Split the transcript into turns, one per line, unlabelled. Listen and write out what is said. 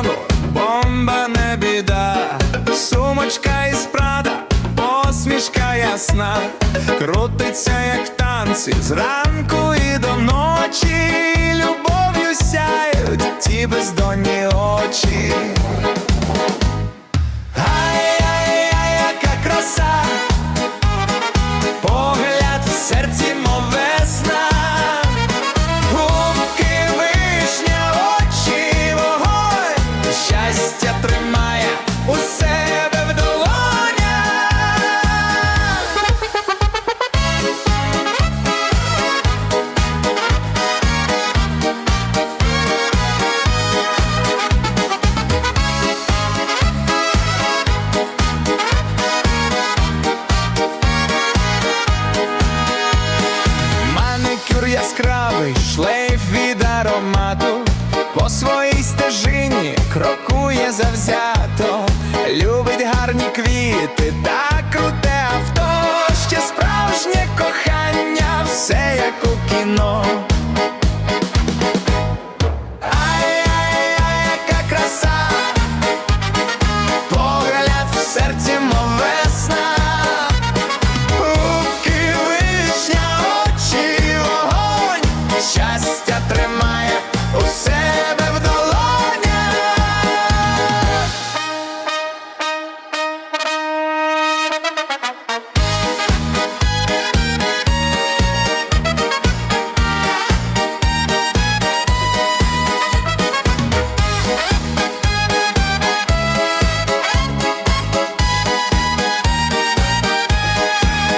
сезону, бомба не біда, сумочка із прада, посмішка ясна, крутиться, як танці, зранку і до ночі. Яскравий, шлейф від аромату, по своїй стежині крокує завзято, любить гарні квіти та круте авто, ще справжнє кохання, все як у кіно.